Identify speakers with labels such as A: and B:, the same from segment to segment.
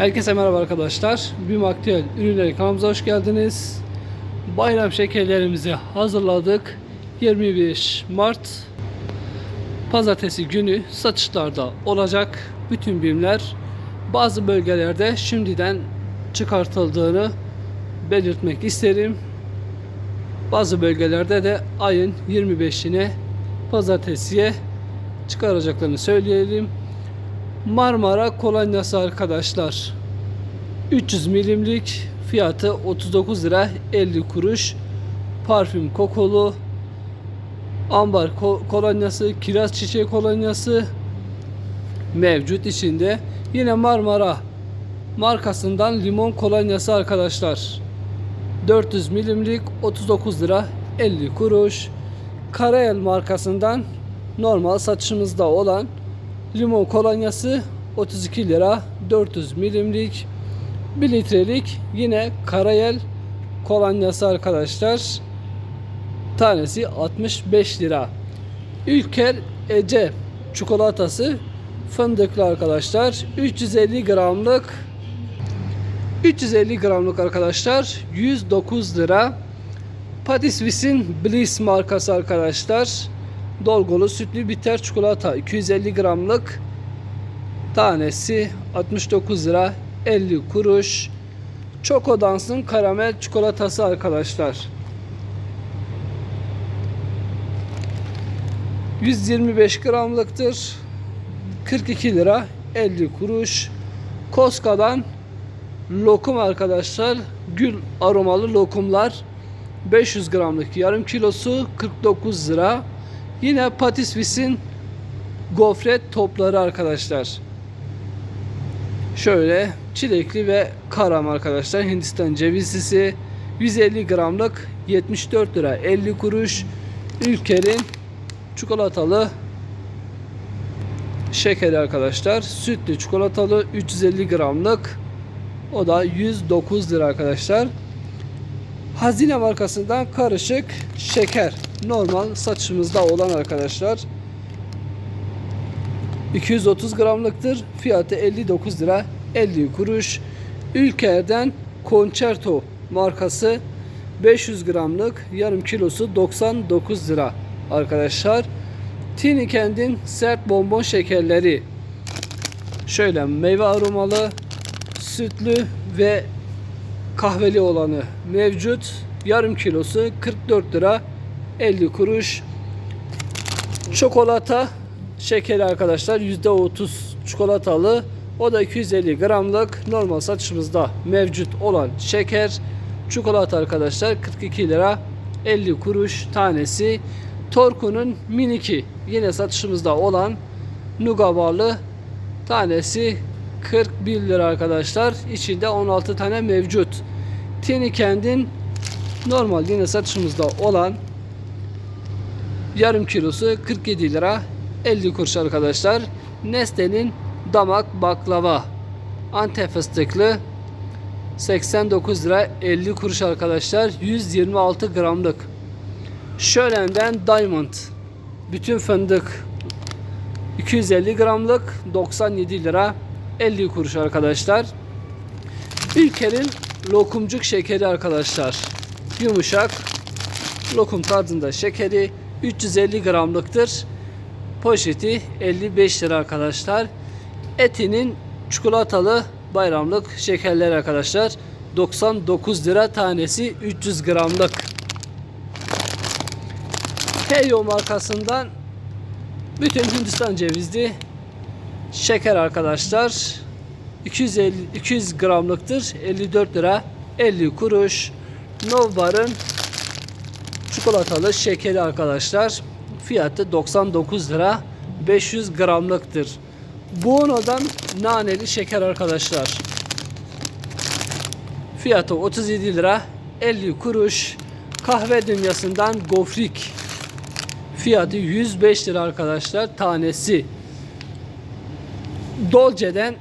A: Herkese merhaba arkadaşlar. BİM Aktüel Ürünleri kanalımıza hoş geldiniz. Bayram şekerlerimizi hazırladık. 25 Mart Pazartesi günü satışlarda olacak. Bütün BİM'ler bazı bölgelerde şimdiden çıkartıldığını belirtmek isterim. Bazı bölgelerde de ayın 25'ine pazartesiye çıkaracaklarını söyleyelim. Marmara kolonyası arkadaşlar. 300 milimlik fiyatı 39 lira 50 kuruş. Parfüm kokolu. Ambar ko- kolonyası, kiraz çiçeği kolonyası mevcut içinde. Yine Marmara markasından limon kolonyası arkadaşlar. 400 milimlik 39 lira 50 kuruş. Karayel markasından normal satışımızda olan limon kolonyası 32 lira 400 milimlik 1 litrelik yine Karayel kolonyası arkadaşlar. Tanesi 65 lira. Ülker Ece çikolatası fındıklı arkadaşlar. 350 gramlık. 350 gramlık arkadaşlar 109 lira. Patisvis'in Bliss markası arkadaşlar dolgulu sütlü bitter çikolata 250 gramlık tanesi 69 lira 50 kuruş. Choco Dans'ın karamel çikolatası arkadaşlar. 125 gramlıktır. 42 lira 50 kuruş. Koska'dan lokum arkadaşlar. Gül aromalı lokumlar. 500 gramlık yarım kilosu 49 lira Yine Patisvis'in gofret topları arkadaşlar. Şöyle çilekli ve karam arkadaşlar. Hindistan cevizlisi 150 gramlık 74 lira 50 kuruş. Ülker'in çikolatalı şekeri arkadaşlar. Sütlü çikolatalı 350 gramlık. O da 109 lira arkadaşlar. Hazine markasından karışık şeker. Normal satışımızda olan arkadaşlar. 230 gramlıktır. Fiyatı 59 lira 50 kuruş. Ülker'den Concerto markası 500 gramlık yarım kilosu 99 lira arkadaşlar. Tini Kend'in sert bonbon şekerleri şöyle meyve aromalı sütlü ve kahveli olanı mevcut. Yarım kilosu 44 lira 50 kuruş. Çikolata şekeri arkadaşlar %30 çikolatalı. O da 250 gramlık normal satışımızda mevcut olan şeker. Çikolata arkadaşlar 42 lira 50 kuruş tanesi. Torku'nun miniki yine satışımızda olan Nugabarlı tanesi 41 lira arkadaşlar. İçinde 16 tane mevcut. Tini Kend'in normal yine satışımızda olan yarım kilosu 47 lira 50 kuruş arkadaşlar. Neste'nin damak baklava Antep fıstıklı 89 lira 50 kuruş arkadaşlar. 126 gramlık. Şölen'den Diamond bütün fındık 250 gramlık 97 lira 50 kuruş arkadaşlar. Ülker'in lokumcuk şekeri arkadaşlar. Yumuşak lokum tarzında şekeri 350 gramlıktır. Poşeti 55 lira arkadaşlar. Etinin çikolatalı bayramlık şekerler arkadaşlar. 99 lira tanesi 300 gramlık. Helio markasından bütün Hindistan cevizli şeker arkadaşlar 250 200 gramlıktır 54 lira 50 kuruş Novbar'ın çikolatalı şekeri arkadaşlar. Fiyatı 99 lira 500 gramlıktır. Buono'dan naneli şeker arkadaşlar. Fiyatı 37 lira 50 kuruş. Kahve dünyasından gofrik. Fiyatı 105 lira arkadaşlar tanesi. Dolce'den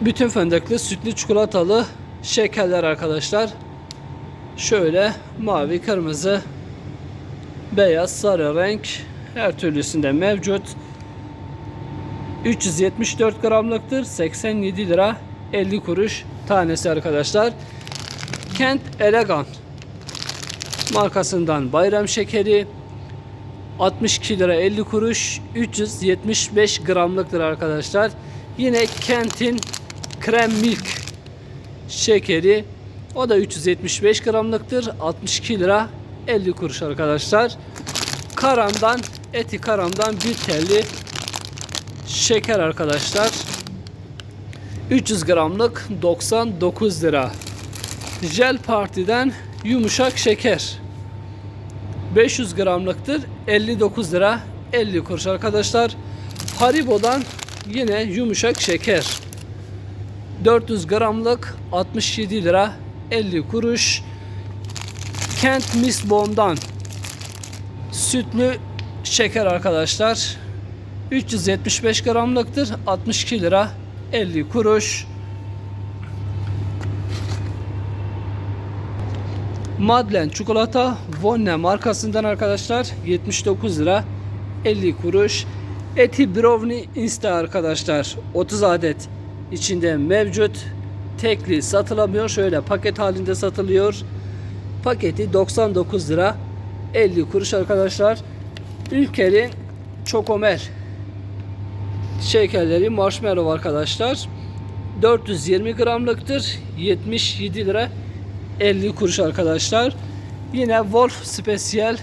A: bütün fındıklı sütlü çikolatalı şekerler arkadaşlar. Şöyle mavi, kırmızı, beyaz, sarı renk her türlüsünde mevcut. 374 gramlıktır. 87 lira 50 kuruş tanesi arkadaşlar. Kent Elegan markasından bayram şekeri 62 lira 50 kuruş 375 gramlıktır arkadaşlar. Yine Kent'in krem milk şekeri o da 375 gramlıktır 62 lira 50 kuruş arkadaşlar. Karam'dan eti Karam'dan bir telli şeker arkadaşlar. 300 gramlık 99 lira. Jel Parti'den yumuşak şeker. 500 gramlıktır 59 lira 50 kuruş arkadaşlar. Haribo'dan yine yumuşak şeker. 400 gramlık 67 lira 50 kuruş. Kent Misbom'dan sütlü şeker arkadaşlar. 375 gramlıktır 62 lira 50 kuruş. Madlen çikolata Vonne markasından arkadaşlar 79 lira 50 kuruş. Eti Brownie Insta arkadaşlar 30 adet içinde mevcut. Tekli satılamıyor. Şöyle paket halinde satılıyor. Paketi 99 lira 50 kuruş arkadaşlar. Ülker'in Çokomer şekerleri marshmallow arkadaşlar. 420 gramlıktır. 77 lira 50 kuruş arkadaşlar. Yine Wolf Special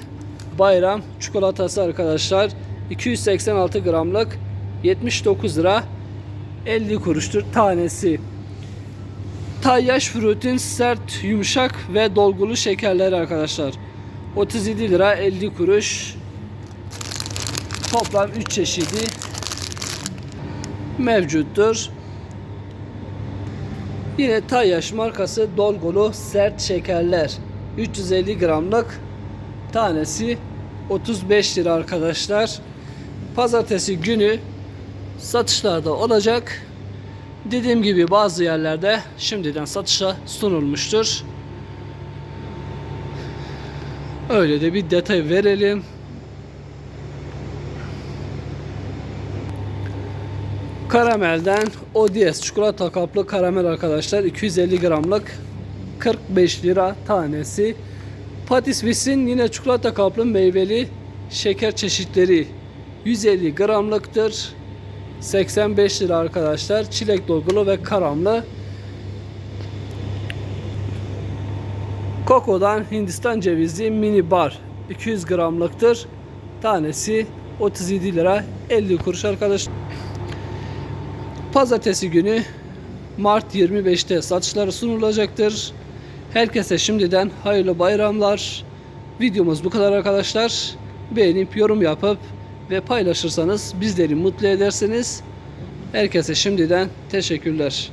A: bayram çikolatası arkadaşlar. 286 gramlık 79 lira 50 kuruştur tanesi. Tayyaş Fruit'in sert, yumuşak ve dolgulu şekerleri arkadaşlar. 37 lira 50 kuruş. Toplam 3 çeşidi mevcuttur. Yine Tayyaş markası dolgulu sert şekerler. 350 gramlık tanesi 35 lira arkadaşlar. Pazartesi günü satışlarda olacak. Dediğim gibi bazı yerlerde şimdiden satışa sunulmuştur. Öyle de bir detay verelim. Karamelden ODS çikolata kaplı karamel arkadaşlar 250 gramlık 45 lira tanesi. Patisvis'in yine çikolata kaplı meyveli şeker çeşitleri 150 gramlıktır. 85 lira arkadaşlar. Çilek dolgulu ve karamlı. Koko'dan Hindistan cevizi mini bar 200 gramlıktır. Tanesi 37 lira 50 kuruş arkadaşlar. Pazartesi günü Mart 25'te satışları sunulacaktır. Herkese şimdiden hayırlı bayramlar. Videomuz bu kadar arkadaşlar. Beğenip yorum yapıp ve paylaşırsanız bizleri mutlu edersiniz. Herkese şimdiden teşekkürler.